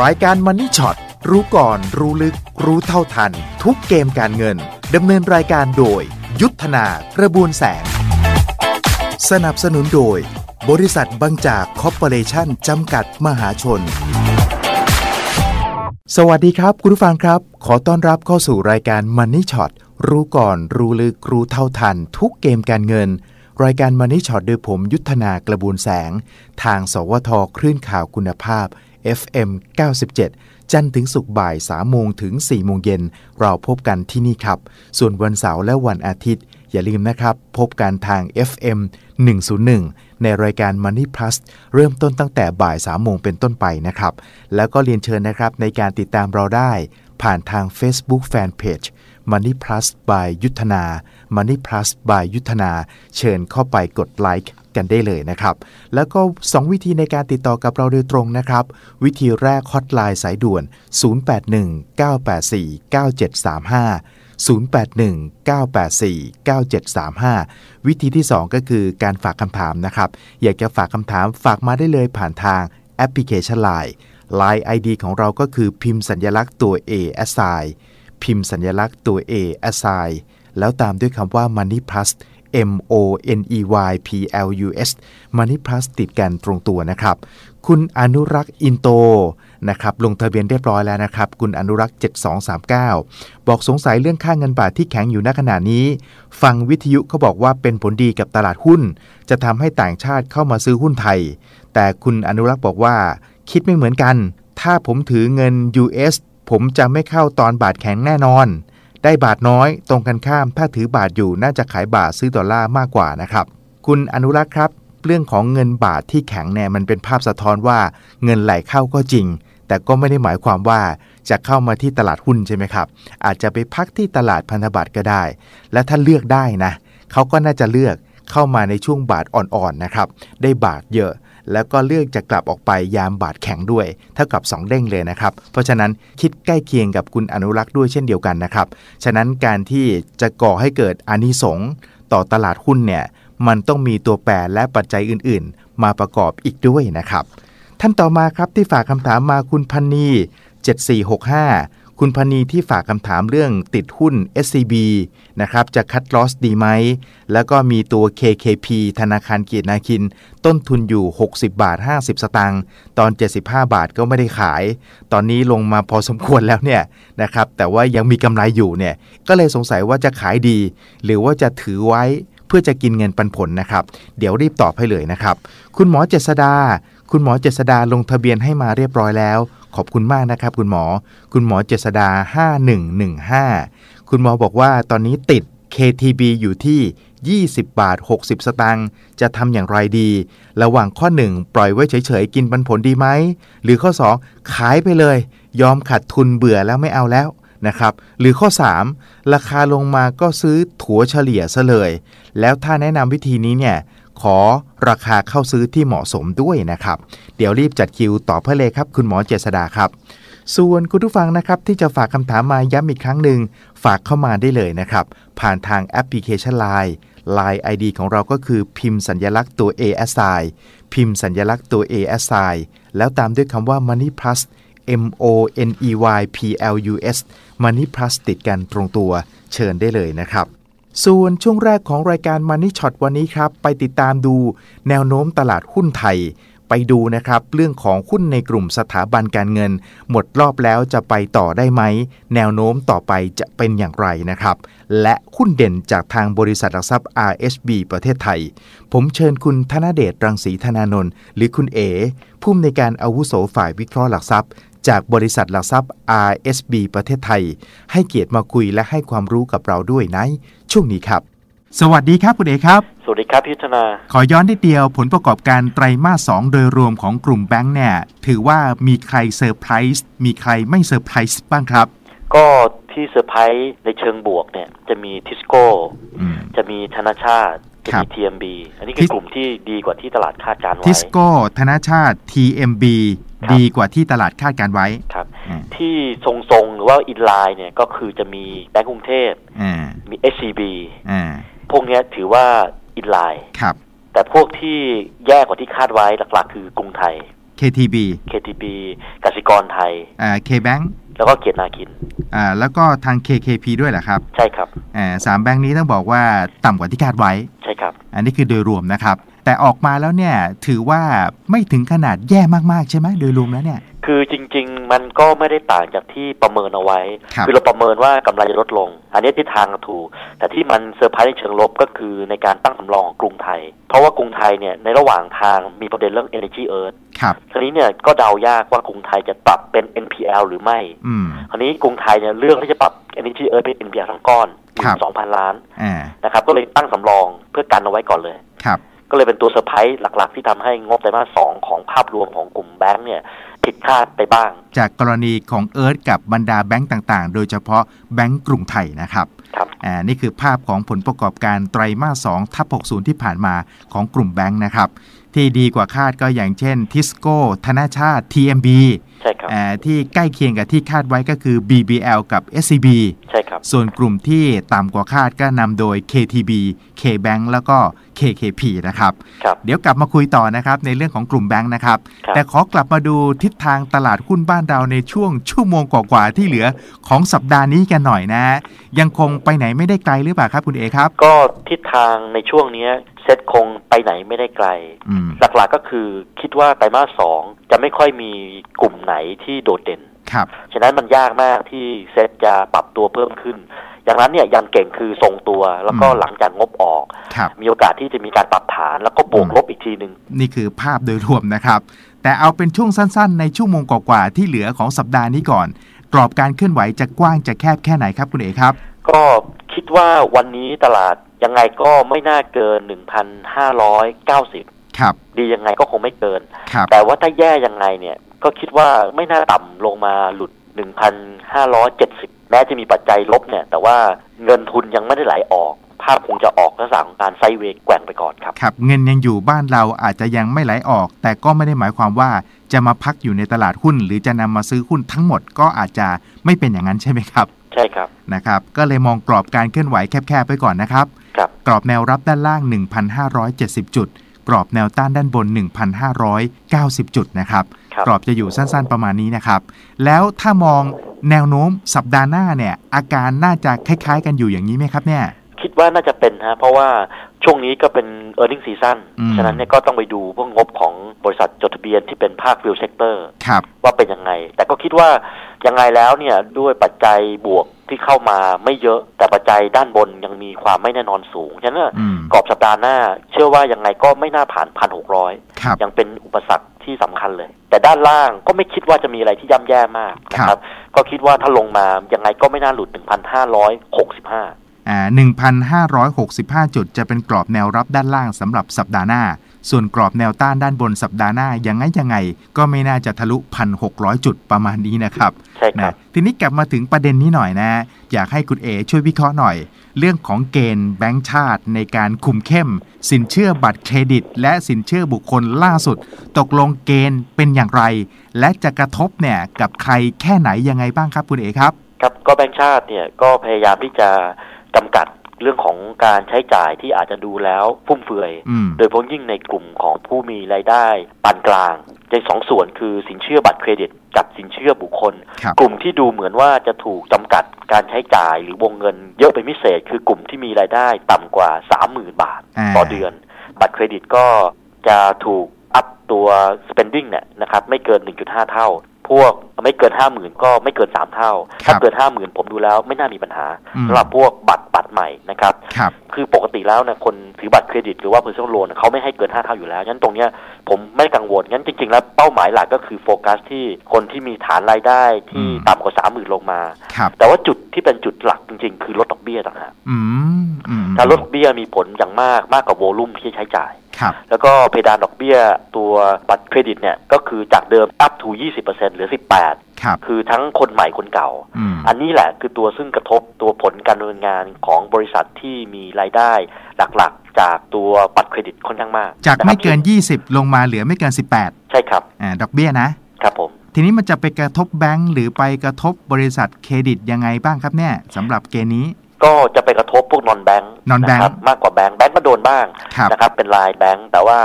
รายการมันนี่ช็อตรู้ก่อนรู้ลึก รู้เท่าทัน ทุกเกมการเงิน ดำเนินรายการโดย ยุทธนากระบวนแสง สนับสนุนโดย บริษัทบางจากคอร์ปอเรชั่นจำกัดมหาชน สวัสดีครับ คุณผู้ฟังครับ ขอต้อนรับเข้าสู่รายการ Money Shot รู้ก่อนรู้ลึกรู้เท่าทัน ทุกเกมการเงินรายการ Money Shot โดยผมยุทธนากระบวนแสง ทางสวทคลื่นข่าวคุณภาพ FM 97 จันทร์ถึงศุกร์บ่าย3โมงถึง4โมงเย็น เราพบกันที่นี่ครับ ส่วนวันเสาร์และวันอาทิตย์ อย่าลืมนะครับ พบกันทาง FM 101 ในรายการ Money Plus เริ่มต้นตั้งแต่บ่าย3โมงเป็นต้นไปนะครับ แล้วก็เรียนเชิญนะครับในการติดตามเราได้ ผ่านทาง Facebook Fanpage Money Plus by ยุทธนา Money Plus by ยุทธนา เชิญเข้าไปกดไลค์กันได้เลยนะครับ แล้วก็ 2 วิธีในการติดต่อกับเราโดยตรงนะครับ วิธีแรกฮอตไลน์สายด่วน 081 984 9735 0819849735 วิธีที่ 2 ก็คือการฝากคำถามนะครับ อยากจะฝากคำถามฝากมาได้เลยผ่านทางแอปพลิเคชัน Line Line ID ของเราก็คือพิมพ์สัญลักษณ์ตัว A assign พิมพ์สัญลักษณ์ตัว A assign แล้วตามด้วยคำว่า Money Plus M O N E Y P L U S Money Plus ติดกันตรงตัวนะครับ คุณอนุรักษ์อินโตนะครับลงทะเบียนเรียบร้อยแล้วนะครับ คุณอนุรักษ์ 7239 บอกสงสัยเรื่องค่าเงินบาทที่แข็งอยู่ณขณะนี้ ฟังวิทยุเขาบอกว่าเป็นผลดีกับตลาดหุ้น จะทำให้ต่างชาติเข้ามาซื้อหุ้นไทย แต่คุณอนุรักษ์บอกว่า คิดไม่เหมือนกัน ถ้าผมถือเงิน US ผมจะไม่เข้าตอนบาทแข็งแน่นอน ได้บาทน้อย ตรงกันข้ามถ้าถือบาทอยู่น่าจะขายบาทซื้อดอลลาร์มากกว่านะครับ คุณอนุรักษ์ครับ เรื่องของเงินบาทที่แข็งเนี่ยมันเป็นภาพสะท้อนว่าเงินไหลเข้าก็จริง แต่ก็ไม่ได้หมายความว่าจะเข้ามาที่ตลาดหุ้นใช่ไหมครับ อาจจะไปพักที่ตลาดพันธบัตรก็ได้ และถ้าเลือกได้นะเขาก็น่าจะเลือก เข้ามาในช่วงบาทอ่อนๆนะครับ ได้บาทเยอะ แล้วก็เลือกจะกลับออกไปยามบาทแข็งด้วย เท่ากับ 2 เด้งเลยนะครับ เพราะฉะนั้นคิดใกล้เคียงกับคุณอนุรักษ์ด้วยเช่นเดียวกันนะครับ ฉะนั้นการที่จะก่อให้เกิดอานิสงส์ต่อตลาดหุ้นเนี่ยมันต้องมีตัวแปรและปัจจัยอื่นๆ มาประกอบอีกด้วยนะครับ ท่านต่อมาครับที่ฝากคำถามมาคุณพันนี7465 คุณพนนีที่ฝากคำถามเรื่องติดหุ้น SCB นะครับจะคัดลอสดีไหม แล้วก็มีตัว KKP ธนาคารเกียรตินาคิน ต้นทุนอยู่ 60 บาท 50 สตางค์ตอน 75 บาทก็ไม่ได้ขาย ตอนนี้ลงมาพอสมควรแล้วเนี่ยนะครับแต่ว่ายังมีกำไรอยู่เนี่ยก็เลยสงสัยว่าจะขายดี หรือว่าจะถือไว้เพื่อจะกินเงินปันผลนะครับ เดี๋ยวรีบตอบให้เลยนะครับ คุณหมอเจษดา คุณหมอเจษดาลงทะเบียนให้มาเรียบร้อยแล้ว ขอบคุณมากนะครับ คุณหมอ คุณหมอเจษดา 5115 คุณหมอบอกว่าตอนนี้ติด KTB อยู่ที่ 20 บาท 60 สตางค์จะทำอย่างไรดี ระหว่างข้อ 1 ปล่อยไว้เฉยๆ กินปันผลดีไหม หรือข้อ 2 ขายไปเลย ยอมขาดทุนเบื่อแล้วไม่เอาแล้วนะครับหรือข้อ 3 ราคาลงมาก็ซื้อถั่วเฉลี่ยซะเลย แล้วถ้าแนะนำวิธีนี้เนี่ย ขอราคาเข้าซื้อที่เหมาะสมด้วยนะครับ เดี๋ยวรีบจัดคิวต่อเพื่อเลยครับ คุณหมอเจษดาครับ ส่วนคุณผู้ฟังนะครับที่จะฝากคำถามมาย้ำอีกครั้งหนึ่งฝากเข้ามาได้เลยนะครับ ผ่านทางแอปพลิเคชัน Line Line ID ของเราก็คือพิมพ์สัญญลักษณ์ตัว A S I พิมพ์สัญญลักษณ์ตัว A S I แล้วตามด้วยคำว่า Money Plus M O N E Y P L U S Money Plus ติดกันตรงตัวเชิญได้เลยนะครับ ส่วนช่วงแรกของรายการ Money Shot วันนี้ครับ ไปติดตามดูแนวโน้มตลาดหุ้นไทย ไปดูนะครับ เรื่องของหุ้นในกลุ่มสถาบันการเงิน หมดรอบแล้วจะไปต่อได้ไหม แนวโน้มต่อไปจะเป็นอย่างไรนะครับ และหุ้นเด่นจากทางบริษัทหลักทรัพย์ RHB ประเทศไทย ผมเชิญคุณธนเดชรังสีธนานนท์หรือคุณเอผู้อำนวยการอาวุโสฝ่ายวิเคราะห์หลักทรัพย์จากบริษัทหลักทรัพย์ RSB ประเทศไทย ให้เกียรติมาคุยและให้ความรู้กับเราด้วยใน ช่วงนี้ครับ สวัสดีครับคุณเอครับ สวัสดีครับพิจนา ขอย้อนนิดเดียวผลประกอบการไตรมาส2โดยรวมของกลุ่มแบงค์เนี่ย ถือว่ามีใครเซอร์ไพรส์มีใครไม่เซอร์ไพรส์บ้างครับ ก็ที่เซอร์ไพรส์ในเชิงบวกเนี่ย จะมีทิสโก้อืมจะมีธนาชาติจะครัมีบ TMB อันนี้คือกลุ่มที่ดีกว่าที่ตลาดคาดการณ์ไว้ทิสโก้ธนาชาติ TMB ครับ ดีกว่าที่ตลาดคาดการไว้ครับอืมที่ทรงๆ หรือว่าอินไลน์เนี่ยก็คือจะมีแบงก์กรุงเทพอ่ามี SCB อ่าพวกเนี้ยถือว่าอินไลน์ครับ แต่พวกที่แย่กว่าที่คาดไว้หลักๆ คือกรุงไทย KTB KTB กสิกรไทยอ่า KBank แล้วก็เกียรตินาคินอ่าแล้วก็ทาง KKP ด้วยเหรอครับ ใช่ครับอ่าสามแบงค์นี้ต้องบอกว่าต่ำกว่าที่คาดไว้ ใช่ครับ อันนี้คือโดยรวมนะครับ แต่ออกมาแล้วเนี่ยถือว่าไม่ถึงขนาดแย่มากๆใช่ไหมโดยรวมแล้วเนี่ยคือจริง ๆ มันก็ไม่ได้ต่างจากที่ประเมินเอาไว้ครับอเราประเมินว่ากำไรจะลดลง อันนี้ทิศทางถูก แต่ที่มันเซอร์ไพรส์ในเชิงลบก็คือในการตั้งสำรองของกรุงไทย เพราะว่ากรุงไทยเนี่ยในระหว่างทางมีประเด็นเรื่อง Energy Earth ครับทีนี้เนี่ยก็เดายากว่ากรุงไทยจะปรับเป็น NPL หรือไม่อืมคราวนี้กรุงไทยเนี่ยเรื่องที่จะปรับ Energy Earth เป็น NPL ทั้งก้อนครับสองพันล้านอ่านะครับก็เลยตั้งสำรองเพื่อกันเอาไว้ก่อนเลยครับ ก็เลยเป็นตัวเซอร์ไพรส์หลัก ๆ ที่ทำให้งบไตรมาสสองของภาพรวมของกลุ่มแบงก์เนี่ยผิดคาดไปบ้าง จากกรณีของเอิร์ธกับบรรดาแบงก์ต่างๆ โดยเฉพาะแบงก์กรุงไทยนะครับครับอ่านี่คือภาพของผลประกอบการไตรมาส2ทับ60 ที่ผ่านมาของกลุ่มแบงก์นะครับ ที่ดีกว่าคาดก็อย่างเช่นทิสโก้ธนาชาติ TMB ใช่ครับอ่าที่ใกล้เคียงกับที่คาดไว้ก็คือ BBL กับ SCB ใช่ครับ ส่วนกลุ่มที่ต่ำกว่าคาดก็นำโดย KTB KBank แล้วก็ KKP นะครับครับเดี๋ยวกลับมาคุยต่อนะครับในเรื่องของกลุ่มแบงค์นะครับครับแต่ขอกลับมาดูทิศทางตลาดหุ้นบ้านเราในช่วงชั่วโมงกว่าๆที่เหลือของสัปดาห์นี้กันหน่อยนะ ยังคงไปไหนไม่ได้ไกลหรือเปล่าครับคุณเอครับ ก็ทิศทางในช่วงเนี้ย เซ็ตคงไปไหนไม่ได้ไกลอืมหลักๆก็คือคิดว่าไตรมาสสองจะไม่ค่อยมีกลุ่มไหนที่โดดเด่นครับฉะนั้นมันยากมากที่เซ็ตจะปรับตัวเพิ่มขึ้น อย่างนั้นเนี่ยยังเก่งคือทรงตัวแล้วก็อืมหลังจากงบออกครับมีโอกาสที่จะมีการปรับฐานแล้วก็บวกลบอีกทีหนึ่งนี่คือภาพโดยรวมนะครับ แต่เอาเป็นช่วงสั้นๆ ในชั่วโมงกว่าๆที่เหลือของสัปดาห์นี้ก่อน กรอบการเคลื่อนไหวจะกว้างจะแคบแค่ไหนครับคุณเอครับ ก็คิดว่าวันนี้ตลาด ยังไงก็ไม่น่าเกิน1,590ครับ ดียังไงก็คงไม่เกินครับแต่ว่าถ้าแย่ยังไงเนี่ย ก็คิดว่าไม่น่าต่ำลงมาหลุด1,570แม้จะมีปัจจัยลบเนี่ย แต่ว่าเงินทุนยังไม่ได้ไหลออกภาพคงจะออกลักษณะของการไซด์เวย์แกว่งไปก่อนครับครับเงินยังอยู่บ้านเราอาจจะยังไม่ไหลออก แต่ก็ไม่ได้หมายความว่าจะมาพักอยู่ในตลาดหุ้น หรือจะนำมาซื้อหุ้นทั้งหมดก็อาจจะไม่เป็นอย่างนั้นใช่ไหมครับ ใช่ครับนะครับ ก็เลยมองกรอบการเคลื่อนไหวแคบๆไปก่อนนะครับครับ กรอบแนวรับด้านล่าง 1,570 จุด กรอบแนวต้านด้านบน 1,590 จุดนะครับครับกรอบจะอยู่สั้นๆประมาณนี้นะครับ แล้วถ้ามองแนวโน้มสัปดาห์หน้าเนี่ย อาการน่าจะคล้ายๆ กันอยู่อย่างนี้ไหมครับเนี่ยคิดว่าน่าจะเป็นฮะเพราะว่าช่วงนี้ก็เป็น e a r n i n g season อืมฉะนั้นเนี่ยก็ต้องไปดูพวกงบของบริษัทจดทะเบียนที่เป็นภาค real sector ครับว่าเป็นยังไง แต่ก็คิดว่ายังไงแล้วเนี่ยด้วยปัจจัยบวก ที่เข้ามาไม่เยอะแต่ปัจจัยด้านบนยังมีความไม่แน่นอนสูง ฉะนั้นอืมกรอบสัปดาห์หน้า เชื่อว่ายังไงก็ไม่น่าผ่านพันหกร้อยครับยังเป็นอุปสรรคที่สำคัญเลย แต่ด้านล่างก็ไม่คิดว่าจะมีอะไรที่ย่ำแย่มากนะคครัรับบก็คิดว่าถ้าลงมายังไงก็ไม่น่าหลุด1,565อ่า1,565จุดจะเป็นกรอบแนวรับด้านล่างสำหรับสัปดาห์หน้า ส่วนกรอบแนวต้านด้านบนสัปดาห์หน้ายังไงยังไง ก็ไม่น่าจะทะลุ 1,600 จุดประมาณนี้นะครับใช่ครันะบทีนี้กลับมาถึงประเด็นนี้หน่อยนะ อยากให้คุณเอช่วยวิเคราะห์หน่อย เรื่องของเกณฑ์แบงก์ชาติในการคุมเข้ม สินเชื่อบัตรเครดิต และสินเชื่อบุคคลล่าสุด ตกลงเกณฑ์เป็นอย่างไร และจะกระทบเนี่ยกับใครแค่ไหนยังไงบ้างครับคุณเอครับ ครับก็แบงก์ชาติเนี่ยก็พยายามที่จะจำกัด เรื่องของการใช้จ่ายที่อาจจะดูแล้วฟุ่มเฟือยอืมโดยเฉพาะยิ่งในกลุ่มของผู้มีรายได้ปานกลางในสองส่วนคือสินเชื่อบัตรเครดิตกับสินเชื่อบุคคลครับกลุ่มที่ดูเหมือนว่าจะถูกจำกัดการใช้จ่ายหรือวงเงินเยอะเป็นพิเศษ คือกลุ่มที่มีรายได้ต่ำกว่า 30,000 บาทอ่าต่อเดือน บัตรเครดิตก็จะถูกอัพตัว spending เนี่ยนะครับไม่เกิน 1.5 เท่า พวกไม่เกิน50,000ก็ไม่เกิน3เท่า ถ้าเกิน50,000ผมดูแล้วไม่น่ามีปัญหาอืมสำหรับพวกบัตรบัตรใหม่นะครับครับคือปกติแล้วเนี่ยคนถือบัตรเครดิตหรือว่า personal loan เนี่ยเขาไม่ให้เกิน5เท่าอยู่แล้วงั้นตรงเนี้ยผมไม่กังวลงั้นจริง ๆ แล้วเป้าหมายหลักก็คือโฟกัสที่คนที่มีฐานรายได้ที่อืมต่ำกว่า30,000ลงมาครับแต่ว่าจุดที่เป็นจุดหลักจริง ๆ คือลดดอกเบี้ยต่างหากอืมอืมถ้าลดดอกเบี้ยมีผลอย่างมากมากกว่าโวลุ่มที่ใช้จ่ายครับ แล้วก็เพดานดอกเบี้ยตัวบัตรเครดิตเนี่ยก็คือจากเดิม up to 20%เหลือ 18 ครับ คือทั้งคนใหม่คนเก่าอืมอันนี้แหละคือตัวซึ่งกระทบตัวผลการดำเนินงานของบริษัทที่มีรายได้หลักๆ จากตัวบัตรเครดิตค่อนข้างมาก จากไม่เกินะครับ20 ลงมาเหลือไม่เกิน 18 ใช่ครับอ่าดอกเบี้ยนะครับผมทีนี้มันจะไปกระทบแบงก์หรือไปกระทบบริษัทเครดิตยังไงบ้างครับเนี่ยสำหรับเกณฑ์นี้ ก็จะไปกระทบพวกนอนแบงค์ non-bank มากกว่าแบงค์แบงค์ก็โดนบ้างครับนะครับเป็นลายแบงค์แต่ว่า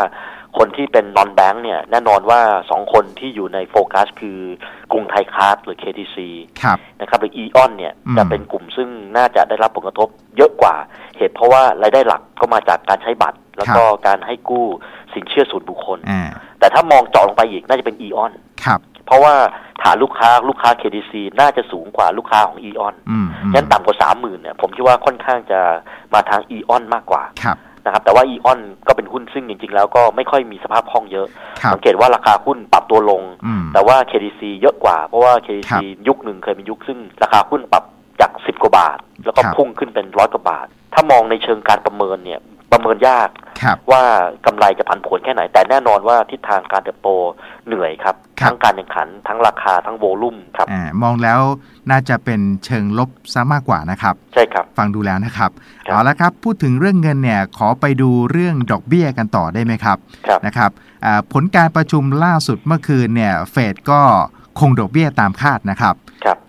คนที่เป็นนอนแบงค์เนี่ยแน่นอนว่าสองคนที่อยู่ในโฟกัสคือกรุงไทยคาร์ดหรือ KTC ครับนะครับหรืออีออนเนี่ยอืมจะเป็นกลุ่มซึ่งน่าจะได้รับผลกระทบเยอะกว่า เหตุเพราะว่ารายได้หลักก็มาจากการใช้บัตร แล้วก็การให้กู้สินเชื่อส่วนบุคคลอ่าแต่ถ้ามองเจาะลงไปอีกน่าจะเป็นอีออนครับ เพราะว่าฐานลูกค้าลูกค้า KTC น่าจะสูงกว่าลูกค้าของอีออนอืมอืมงั้นต่ำกว่าสามหมื่นเนี่ยผมคิดว่าค่อนข้างจะมาทางอีออนมากกว่าครับนะครับแต่ว่าอีออนก็เป็นหุ้นซึ่งจริง ๆ แล้วก็ไม่ค่อยมีสภาพคล่องเยอะครับสังเกตว่าราคาหุ้นปรับตัวลงอืมแต่ว่า KTC เยอะกว่า เพราะว่าครั KTC บยุคหนึ่งเคยมียุคซึ่งราคาหุ้นปรับจาก10กว่าบาท แล้วก็ครับพุ่งขึ้นเป็นร้อยกว่าบาท ถ้ามองในเชิงการประเมินเนี่ยประเมินยากครับ ว่ากำไรจะผันผวนแค่ไหน แต่แน่นอนว่าทิศทางการเติบโตเหนื่อยครับครับทั้งการแข่งขันทั้งราคาทั้งโวลุ่มครับอ่ามองแล้วน่าจะเป็นเชิงลบซะมากกว่านะครับ ใช่ครับ ฟังดูแล้วนะครับครับเอาละครับพูดถึงเรื่องเงินเนี่ยขอไปดูเรื่องดอกเบี้ยกันต่อได้ไหมครับครับนะครับอ่าผลการประชุมล่าสุดเมื่อคืนเนี่ยเฟดก็คงดอกเบี้ยตามคาดนะครับครับ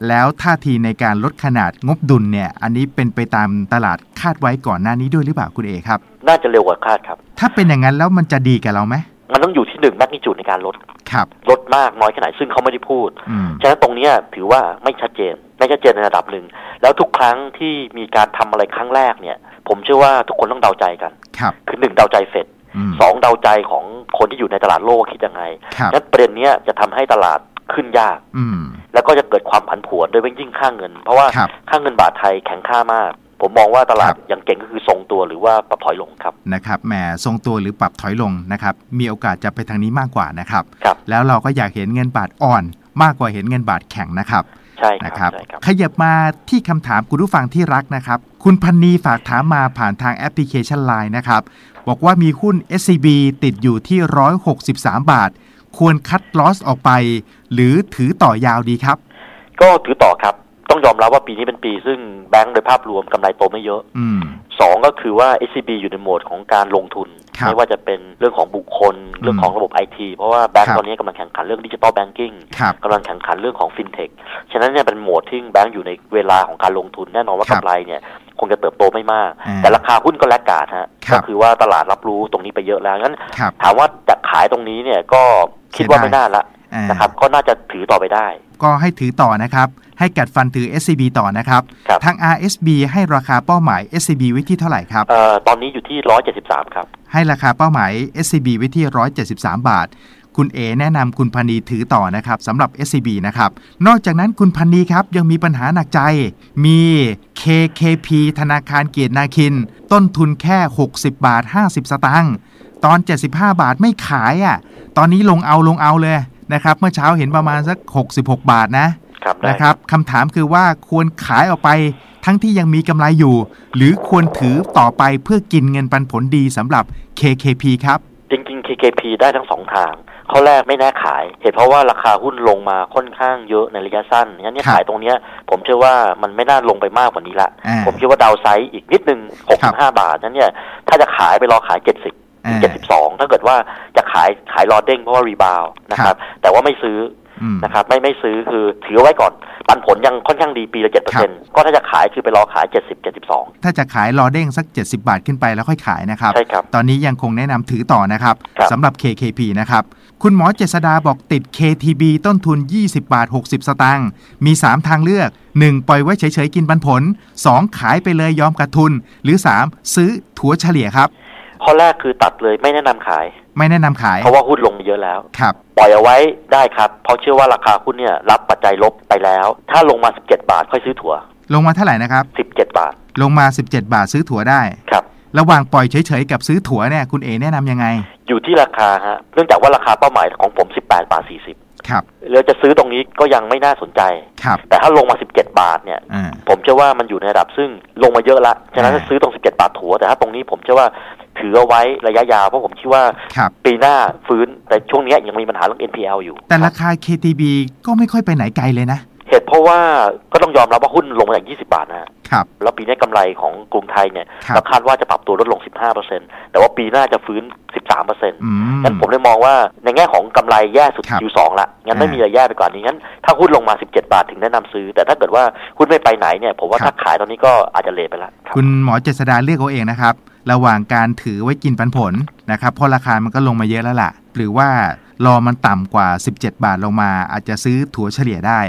แล้วท่าทีในการลดขนาดงบดุลเนี่ย อันนี้เป็นไปตามตลาดคาดไว้ก่อนหน้านี้ด้วยหรือเปล่าคุณเอครับ น่าจะเร็วกว่าคาดครับ ถ้าเป็นอย่างนั้นแล้วมันจะดีกับเราไหมมันต้องอยู่ที่หนึ่งแมกนิจูดในการลดครับลดมากน้อยแค่ไหนซึ่งเขาไม่ได้พูดอืมฉะนั้นตรงเนี้ยถือว่าไม่ชัดเจน ไม่ชัดเจนในระดับหนึ่ง แล้วทุกครั้งที่มีการทำอะไรครั้งแรกเนี่ย ผมเชื่อว่าทุกคนต้องเดาใจกันครับคือหนึ่งเดาใจเฟดมสองเดาใจของคนที่อยู่ในตลาดโลกว่าคิดยังไงครับนั้นประเด็นเนี้ยจะทำให้ตลาดขึ้นยากอืม แล้วก็จะเกิดความผันผวนโดยเฉพาะยิ่งค่าเงิน เพราะว่าครับค่าเงินบาทไทยแข็งค่ามาก ผมมองว่าตลาดครับยังเก่งก็คือทรงตัวหรือว่าปรับถอยลงครับนะครับแหมทรงตัวหรือปรับถอยลงนะครับมีโอกาสจะไปทางนี้มากกว่านะครับครับแล้วเราก็อยากเห็นเงินบาทอ่อน มากกว่าเห็นเงินบาทแข็งนะครับใช่คนะครัรับบใช่ครับขยับมาที่คำถามคุณผู้ฟังที่รักนะครับ คุณพันนีฝากถามมาผ่านทางแอปพลิเคชัน Line นะครับ บอกว่ามีหุ้น SCB ติดอยู่ที่ 163 บาท ควรคัดลอสออกไป หรือถือต่อยาวดีครับ ก็ถือต่อครับ ต้องยอมรับว่าปีนี้เป็นปีซึ่งแบงก์โดยภาพรวมกำไรโตไม่เยอะอืมสองก็คือว่า SCB อยู่ในโหมดของการลงทุนครับไม่ว่าจะเป็นเรื่องของบุคคล เรื่องของระบบไอทีเพราะว่าแบงครัก์บตอนนี้กำลังแข่งขันเรื่องดิจิตอลแบงกิ้งครับกำลังแข่งขันเรื่องของฟินเทคฉะนั้นเนี่ยเป็นโหมดที่แบงก์อยู่ในเวลาของการลงทุนแน่นอนว่าครับกำไรเนี่ย คงจะเติบโตไม่มากอ่าแต่ราคาหุ้นก็แลกกาดฮะครับก็คือว่าตลาดรับรู้ตรงนี้ไปเยอะแล้วงั้นครับถามว่าจะขายตรงนี้เนี่ยก็คิดว่าเสียดายไม่น่าละอ่านะครับก็น่าจะถือต่อไปได้ ก็ให้ถือต่อนะครับ ให้กัดฟันถือ SCB ต่อนะครับครับทาง RSB ให้ราคาเป้าหมาย SCB ไว้ที่เท่าไหร่ครับเอ่อตอนนี้อยู่ที่ร้อยเจ็ดสิบสามครับ ให้ราคาเป้าหมาย SCB ไว้ที่ 173 บาท คุณเอแนะนำคุณพันนีถือต่อนะครับสำหรับ SCB นะครับนอกจากนั้นคุณพันนีครับยังมีปัญหาหนักใจ มี KKP ธนาคารเกียรตินาคิน ต้นทุนแค่ 60 บาท 50 สตางค์ตอน 75 บาทไม่ขายอะตอนนี้ลงเอาลงเอาเลยนะครับเมื่อเช้าเห็นประมาณสัก 66 บาทนะครับได้นะครับคำถามคือว่าควรขายออกไปทั้งที่ยังมีกำไรอยู่ หรือควรถือต่อไปเพื่อกินเงินปันผลดีสำหรับ KKP ครับ จริงๆ KKP ได้ทั้งสองทางข้อแรกไม่แน่ขาย เหตุเพราะว่าราคาหุ้นลงมาค่อนข้างเยอะในระยะสั้นงั้นเนี่ยครับขายตรงเนี้ยผมเชื่อว่ามันไม่น่าลงไปมากกว่านี้ละอ่าผมคิดว่าดาวไซด์อีกนิดนึงครับ65 บาทนั้นเนี่ยถ้าจะขายไปรอขาย 70อ่า72 ถ้าเกิดว่าจะขายขายรอเด้งเพราะว่ารีบาวนะคครัรับบแต่ว่าไม่ซื้ออืม นะครับไม่ไม่ซื้อคือถือเอาไว้ก่อน ปันผลยังค่อนข้างดีปีละครับ7%ก็ถ้าจะขายคือไปรอขาย70 72ถ้าจะขายรอเด้งสัก70บาทขึ้นไปแล้วค่อยขายนะครับ ใช่ครับ ตอนนี้ยังคงแนะนำถือต่อนะครับครับสำหรับ KKP นะครับ คุณหมอเจษดาบอกติด KTB ต้นทุน 20 บาท 60 สตางค์มี 3 ทางเลือก 1. ปล่อยไว้เฉยๆกินปันผล 2. ขายไปเลยยอมขาดทุน หรือ 3. ซื้อถัวเฉลี่ยครับ ข้อแรกคือตัดเลยไม่แนะนำขาย ไม่แนะนำขาย เพราะว่าหุ้นลงมาเยอะแล้วครับปล่อยเอาไว้ได้ครับ เพราะเชื่อว่าราคาหุ้นเนี่ยรับปัจจัยลบไปแล้ว ถ้าลงมา 17 บาทค่อยซื้อถั่ว ลงมาเท่าไหร่นะครับ 17 บาท ลงมา 17 บาทซื้อถั่วได้ครับระหว่างปล่อยเฉยๆกับซื้อถั่วเนี่ยคุณเอแนะนำยังไง อยู่ที่ราคาฮะเนื่องจากว่าราคาเป้าหมายของผม 18 บาท 40 ครับแล้วจะซื้อตรงนี้ก็ยังไม่น่าสนใจครับแต่ถ้าลงมา 17 บาทเนี่ยอ่าผมเชื่อว่ามันอยู่ในระดับซึ่งลงมาเยอะละ ฉะนั้นอ่าซื้อตรง 17 บาทถัวแต่ถ้าตรงนี้ผมเชื่อว่า ถือเอาไว้ระยะยาวเพราะผมคิดว่าครับปีหน้าฟื้นแต่ช่วงเนี้ยยังมีปัญหาเรื่อง NPL อยู่ แต่ราคา KTB ก็ไม่ค่อยไปไหนไกลเลยนะเหตุเพราะว่าก็ต้องยอมรับว่าหุ้นลงมาจาก20 บาทนะฮะครับแล้วปีนี้กำไรของกรุงไทยเนี่ยครับเราคาดว่าจะปรับตัวลดลง 15%แต่ว่าปีหน้าจะฟื้น 13%อืมงั้นผมเลยมองว่าในแง่ของกำไรแย่สุดครับ Q2 ละงั้นไม่อ่ามีมีอะไรแย่ไปกว่านี้งั้นถ้าหุ้นลงมา 17 บาทถึงแนะนำซื้อ แต่ถ้าเกิดว่าหุ้นไม่ไปไหนเนี่ยผมว่าครับถ้าขายตอนนี้ก็อาจจะเลทไปละครับคุณหมอเจษดาเลือกเอาเองนะครับ ระหว่างการถือไว้กินปันผลนะครับเพราะราคามันก็ลงมาเยอะแล้วล่ะ หรือว่ารอมันต่ำกว่า 17 บาทลงมา อาจจะซื้อถัวเฉลี่ยได้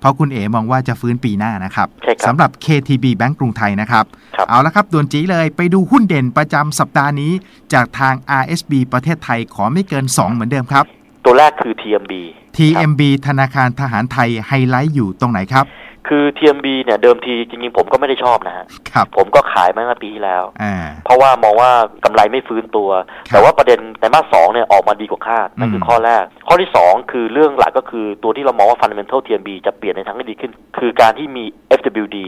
เพราะคุณเอ๋มองว่าจะฟื้นปีหน้านะครับใช่ครับสำหรับ KTB แบงก์กรุงไทยนะครับครับเอาละครับด่วนจีเลยไปดูหุ้นเด่นประจำสัปดาห์นี้ จากทาง RSB ประเทศไทยขอไม่เกิน 2 เหมือนเดิมครับ ตัวแรกคือ TMB TMB ธนาคารทหารไทยไฮไลท์อยู่ตรงไหนครับ คือ TMB เนี่ยเดิมทีจริงๆผมก็ไม่ได้ชอบนะฮะครับผมก็ขายมาตั้งแต่ปีที่แล้วอ่าเพราะว่ามองว่ากำไรไม่ฟื้นตัวครับแต่ว่าประเด็นไตรมาสสองเนี่ยออกมาดีกว่าคาดนั่นคือมข้อแรก ข้อที่สองคือเรื่องหลักก็คือตัวที่เรามองว่า fundamental TMB จะเปลี่ยนในทางที่ดีขึ้น คือการที่มี FWD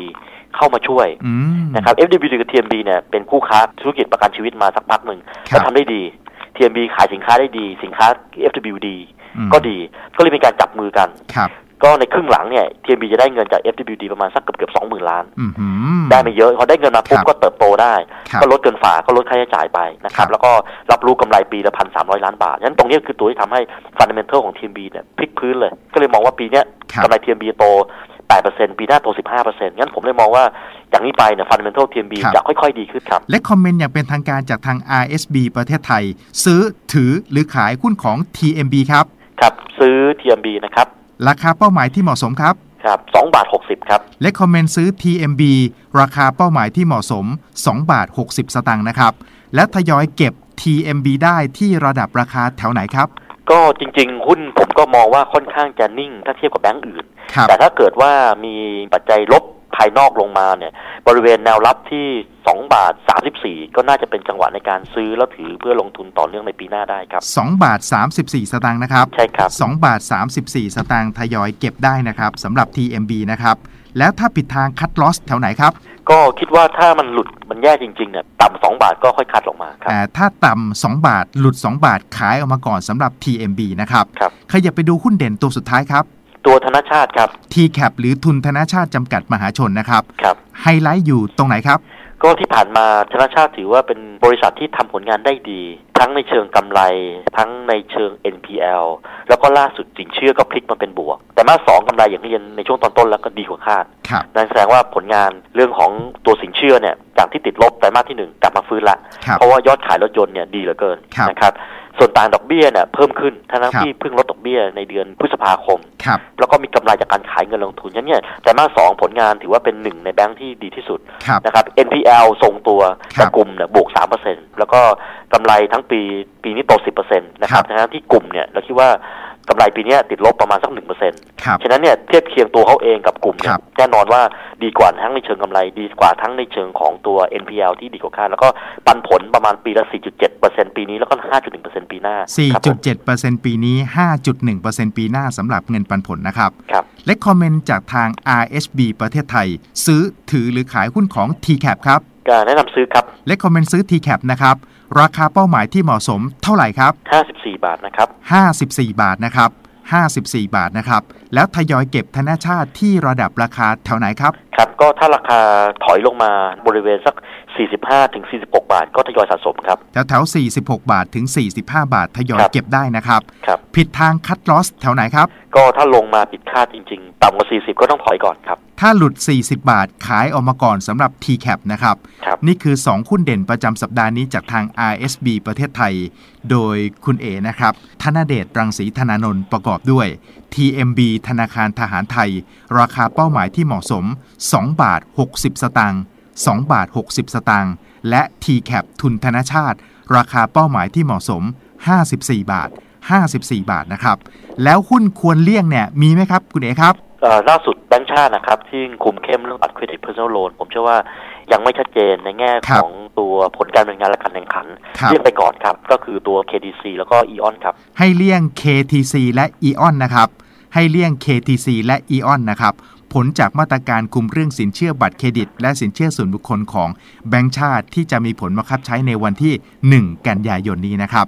เข้ามาช่วยอืมนะครับ FWD กับ TMB เนี่ยเป็นคู่ค้าธุรกิจประกันชีวิตมาสักพักหนึ่งครับและทำได้ดี TMB ขายสินค้าได้ดี สินค้า FWD อืมก็ดีก็เลยมีการจับมือกันครับ ก็ในครึ่งหลังเนี่ย TMB จะได้เงินจาก FWD ประมาณสักเกือบเกือบสองหมื่นล้านอืมหืมได้ไม่เยอะพอได้เงินมาปุ๊บครับก็เติบโตได้ครับก็ลดเกินฝาก็ลดค่าใช้จ่ายไปนะคครัรับบแล้วก็รับรู้กำไรปีละพันสามร้อยล้านบาทฉะนั้นตรงนี้คือตัวที่ทำให้ฟันเดเมนทัลของ TMB เนี่ยพลิกพื้นเลย ก็เลยมองว่าปีเนี้ยครับกำไร TMB โต8%ปีหน้าโต 15%งั้นผมเลยมองว่าอย่างนี้ไปเนี่ยฟันเดเมนทัล TMB ครับจะค่อยๆ ดีขึ้นครับ และคอมเมนต์อย่างเป็นทางการจากทาง RSB ประเทศไทย ซื้อถือหรือขายหุ้นของ TMB ครับ ครับ ซื้อ TMB นะครับ ราคาเป้าหมายที่เหมาะสมครับครับ2บาท 60 ครับและคอมเมนต์ซื้อ TMB ราคาเป้าหมายที่เหมาะสม 2 บาท 60 สตางค์นะครับ และทยอยเก็บ TMB ได้ที่ระดับราคาแถวไหนครับ ก็จริง ๆ หุ้นผมก็มองว่าค่อนข้างจะนิ่ง ถ้าเทียบกับแบงก์อื่นครับแต่ถ้าเกิดว่ามีปัจจัยลบ ภายนอกลงมาเนี่ยบริเวณแนวรับที่ 2 บาท 34 ก็น่าจะเป็นจังหวะในการซื้อแล้วถือเพื่อลงทุนต่อเนื่องในปีหน้าได้ครับ 2 บาท 34 สตางค์นะครับ ใช่ครับ 2 บาท 34 สตางค์ทยอยเก็บได้นะครับสำหรับ TMB นะครับ แล้วถ้าผิดทางคัดลอสแถวไหนครับ ก็คิดว่าถ้ามันหลุดมันแย่จริงๆเนี่ยต่ำ2บาทก็ค่อยคัดลงมาครับแต่ถ้าต่ำ2บาทหลุด 2 บาทขายออกมาก่อนสำหรับ TMB นะครับครับขยับไปดูหุ้นเด่นตัวสุดท้ายครับ ตัวธนชาติครับ TCAP หรือทุนธนาชาติจำกัดมหาชนนะครับ ครับ ไฮไลท์อยู่ตรงไหนครับ ก็ที่ผ่านมาธนชาติถือว่าเป็นบริษัทที่ทำผลงานได้ดี ทั้งในเชิงกำไร ทั้งในเชิง NPL แล้วก็ล่าสุดสินเชื่อก็พลิกมาเป็นบวก แต่มาสองกำไรอย่างที่เรียนในช่วงตอนต้นแล้วก็ดีกว่าคาดครับนั่นแสดงว่าผลงานเรื่องของตัวสินเชื่อเนี่ยจากที่ติดลบไตรมาสที่หนึ่งกลับมาฟื้นละครับเพราะว่ายอดขายรถยนต์เนี่ยดีเหลือเกินครับนะครับ ส่วนต่างดอกเบี้ยเนี่ยเพิ่มขึ้นทั้งครับที่เพิ่งลดดอกเบี้ยในเดือนพฤษภาคมครับแล้วก็มีกำไรจากการขายเงินลงทุนฉะนั้นเนี่ยไตรมาสสองผลงานถือว่าเป็นหนึ่งในแบงค์ที่ดีที่สุดครับนะครับ NPL ทรงตัวครับแต่กลุ่มเนี่ยบวก3%แล้วก็กำไรทั้งปีปีนี้โต10%นะคครัรับบทั้งที่กลุ่มเนี่ยเราคิดว่า กำไรปีเนี้ยติดลบประมาณสัก1%ครับฉะนั้นเนี่ยเทียบเคียงตัวเขาเองกับกลุ่มเนี่คยรับแน่นอนว่าดีกว่าทั้งในเชิงกำไรดีกว่าทั้งในเชิงของตัว NPL ที่ดีกว่าคาดแล้วก็ปันผลประมาณปีละ 4.7%ปีนี้แล้วก็ 5.1%ปีหน้าครับผม4.7%ปีนี้ 5.1%ปีหน้าสำหรับเงินปันผลนะครับครับและคอมเมนต์จากทาง RHB ประเทศไทย ซื้อถือหรือขายหุ้นของ TCAP ครับ ก็แนะนำซื้อครับและคอมเมนต์ซื้อ TCAP นะครับ ราคาเป้าหมายที่เหมาะสมเท่าไหร่ครับ 54 บาทนะครับ 54 บาทนะครับ 54 บาทนะครับ แล้วทยอยเก็บธนาชาติที่ระดับราคาแถวไหนครับ ครับ ก็ถ้าราคาถอยลงมาบริเวณสัก 45 ถึง 46 บาท ก็ทยอยสะสมครับ แถวแถวๆ46 บาทถึง 45 บาททยอยครับเก็บได้นะครับครับ ผิดทางคัดลอสแถวไหนครับ ก็ถ้าลงมาผิดคาดจริงๆ ต่ำกว่า 40 ก็ต้องถอยก่อนครับ ถ้าหลุด 40 บาทขายออกมาก่อนสำหรับ TCAP นะครับ ครับ นี่คือ 2 หุ้นเด่นประจำสัปดาห์นี้จากทาง RSB ประเทศไทย โดยคุณเอนะครับ ธนเดชรังสีธนานนท์ประกอบด้วย TMB ธนาคารทหารไทย ราคาเป้าหมายที่เหมาะสม2 บาท 60 สตางค์2บาท 60 สตางค์และ TCAP ทุนธนชาติ ราคาเป้าหมายที่เหมาะสม 54 บาท 54 บาทนะครับ แล้วหุ้นควรเลี่ยงเนี่ยมีไหมครับคุณเอครับเอ่อล่าสุดแบงก์ชาตินะครับ ที่คุมเข้มเรื่องบัตรเครดิต personal loan ผมเชื่อว่ายังไม่ชัดเจนในแง่ครัขบองตัวผลการดำเนินงานและการแข่งขันครับเรียกไปก่อนครับ ก็คือตัว KDC แล้วก็ EON ครับ ให้เลี่ยง KTC และ EON นะครับ ให้เลี่ยง KTC และ EON นะครับ ผลจากมาตรการคุมเรื่องสินเชื่อบัตรเครดิต และสินเชื่อส่วนบุคคลของแบงก์ชาติที่จะมีผลบังคับใช้ในวันที่ 1 กันยายนนี้นะครับ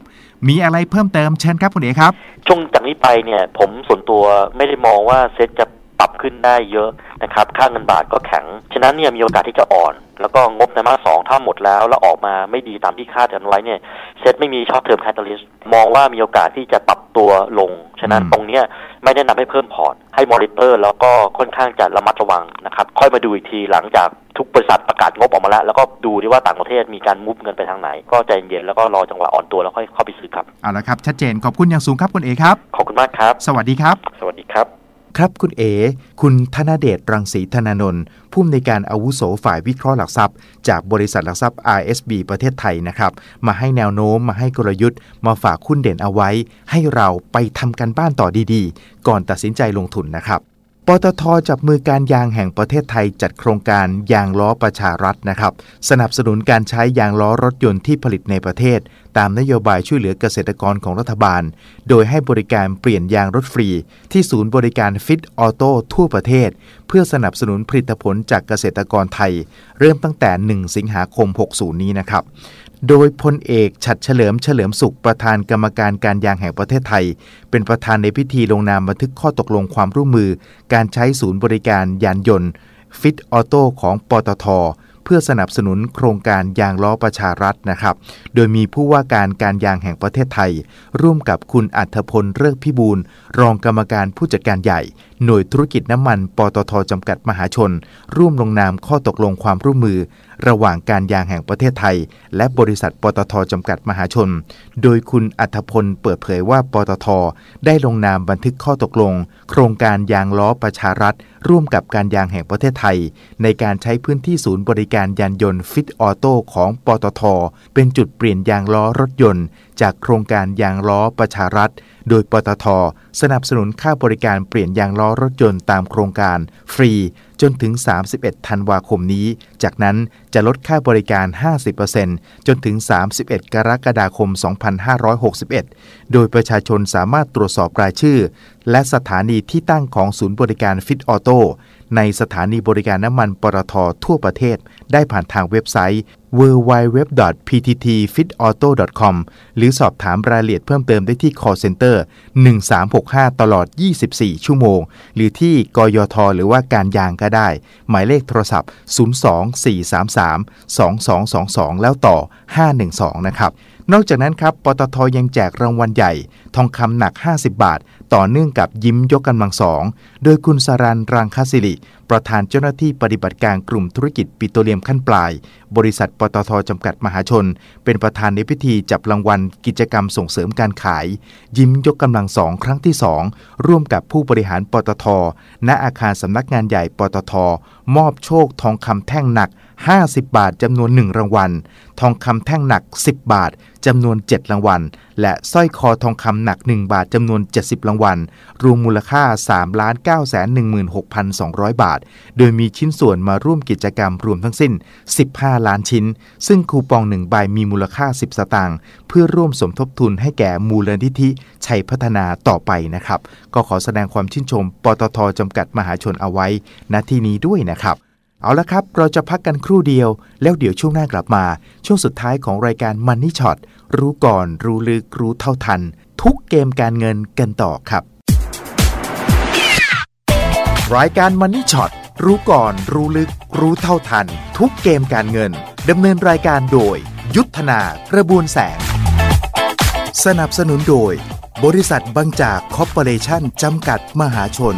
มีอะไรเพิ่มเติมเชิญครับคุณเอกครับ ช่วงจากนี้ไปเนี่ยผมส่วนตัวไม่ได้มองว่าเซ็ตจะ ปปรับขึ้นได้เยอะนะครับ ค่าเงินบาทก็แข็ง ฉะนั้นเนี่ยมีโอกาสที่จะอ่อน แล้วก็งบในมาสสองถ้าหมดแล้ว แล้วออกมาไม่ดีตามที่คาดกันไว้เนี่ยเซ็ตไม่มีช็อตเทอมแคตตาลิสมองว่ามีโอกาสที่จะปรับตัวลง ฉะนั้นอืมตรงเนี้ยไม่แนะนำให้เพิ่มพอร์ตให้มอนิเตอร์ แล้วก็ค่อนข้างจะระมัดระวังนะครับ ค่อยมาดูอีกทีหลังจากทุกบริษัทประกาศงบออกมาแล้ว แล้วก็ดูดีว่าต่างประเทศมีการมุฟเงินไปทางไหน ก็ใจเย็นๆแล้วก็รอจังหวะอ่อนตัวแล้วค่อยเข้าไปซื้อครับเอาละครับ ชัดเจนขอบคุณอย่างสูงครับคุณเอครับ ขอบคุณมากครับ สวัสดีครับ สวัสดีครับ ครับคุณเอคุณธนเดชรังสีธนานนท์ผู้อำนวยการอาวุโสฝ่ายวิเคราะห์หลักทรัพย์ จากบริษัทหลักทรัพย์ RSB ประเทศไทยนะครับมาให้แนวโน้มมาให้กลยุทธ์ มาฝากคุณเด่นเอาไว้ ให้เราไปทำกันบ้านต่อดีๆ ก่อนตัดสินใจลงทุนนะครับปตทจับมือการยางแห่งประเทศไทยจัดโครงการยางล้อประชารัฐนะครับ สนับสนุนการใช้ยางล้อรถยนต์ที่ผลิตในประเทศ ตามนโยบายช่วยเหลือเกษตรกรของรัฐบาล โดยให้บริการเปลี่ยนยางรถฟรี ที่ศูนย์บริการฟิตออโต้ทั่วประเทศ เพื่อสนับสนุนผลิตผลจากเกษตรกรไทย เริ่มตั้งแต่ 1 สิงหาคม 60 นี้นะครับโดยพลเอกฉัดเฉลิมเฉลิมสุขประธานกรรมการการยางแห่งประเทศไทย เป็นประธานในพิธีลงนามบันทึกข้อตกลงความร่วมมือ การใช้ศูนย์บริการยานยนต์ ฟิตออโต้ของปตท เพื่อสนับสนุนโครงการยางล้อประชารัฐนะครับ โดยมีผู้ว่าการการยางแห่งประเทศไทย ร่วมกับคุณอัธพลเลิกพิบูลรองกรรมการผู้จัดการใหญ่ หน่วยธุรกิจน้ำมันปตทจำกัดมหาชน ร่วมลงนามข้อตกลงความร่วมมือ ระหว่างการยางแห่งประเทศไทย และบริษัทปตทจำกัดมหาชน โดยคุณอัธพลเปิดเผยว่าปตทได้ลงนามบันทึกข้อตกลง โครงการยางล้อประชารัฐ ร่วมกับการยางแห่งประเทศไทย ในการใช้พื้นที่ศูนย์บริการยานยนต์ฟิตออโต้ของปตทเป็นจุดเปลี่ยนยางล้อรถยนต์จากโครงการยางล้อประชารัฐ โดยปตท สนับสนุนค่าบริการเปลี่ยนยางล้อรถยนต์ตามโครงการ ฟรี จนถึง 31 ธันวาคมนี้ จากนั้นจะลดค่าบริการ 50%จนถึง 31 กรกฎาคม 2561 โดยประชาชนสามารถตรวจสอบรายชื่อ และสถานีที่ตั้งของศูนย์บริการฟิตออโต้ ในสถานีบริการน้ำมันปตททั่วประเทศ ได้ผ่านทางเว็บไซต์ www.pttfitauto.com หรือสอบถามรายละเอียดเพิ่มเติมได้ที่ call center 1365 ตลอด 24 ชั่วโมง หรือที่กยท หรือว่าการยางก็ได้ หมายเลขโทรศัพท์ 024332222 แล้วต่อ 512 นะครับ นอกจากนั้นครับ ปตทยังแจกรางวัลใหญ่ ทองคำหนัก 50 บาท ต่อเนื่องกับยิ้มยกกำลังสอง โดยคุณสารันรังคสิริ ประธานเจ้าหน้าที่ปฏิบัติการกลุ่มธุรกิจปิโตรเลียมขั้นปลาย บริษัทปตทจำกัดมหาชน เป็นประธานในพิธีจับรางวัลกิจกรรมส่งเสริมการขาย ยิ้มยกกำลังสองครั้งที่2ร่วมกับผู้บริหารปตท ณอาคารสำนักงานใหญ่ปตท มอบโชคทองคำแท่งหนัก 50 บาทจำนวน 1 รางวัล ทองคำแท่งหนัก 10 บาทจำนวน 7 รางวัลและสร้อยคอทองคำหนัก 1 บาทจำนวน 70 รางวัล รวมมูลค่า 3 9 1 6 2 0 0 บาท โดยมีชิ้นส่วนมาร่วมกิจกรรมรวมทั้งสิ้น 15 ล้านชิ้น ซึ่งคูปอง1ใบมีมูลค่า 10 สตางค์เพื่อร่วมสมทบทุนให้แก่มูลนิธิชัยพัฒนาต่อไปนะครับ ก็ขอแสดงความชื่นชม ปตทจำกัดมหาชนเอาไว้ณที่นี้ด้วยนะครับเอาละครับ เราจะพักกันครู่เดียว แล้วเดี๋ยวช่วงหน้ากลับมา ช่วงสุดท้ายของรายการ Money Shot รู้ก่อนรู้ลึกรู้เท่าทัน ทุกเกมการเงินกันต่อครับ รายการ Money Shot รู้ก่อนรู้ลึกรู้เท่าทัน ทุกเกมการเงินดำเนินรายการโดย ยุทธนากระบวนแสง สนับสนุนโดย บริษัทบางจากคอร์ปอเรชั่นจำกัดมหาชน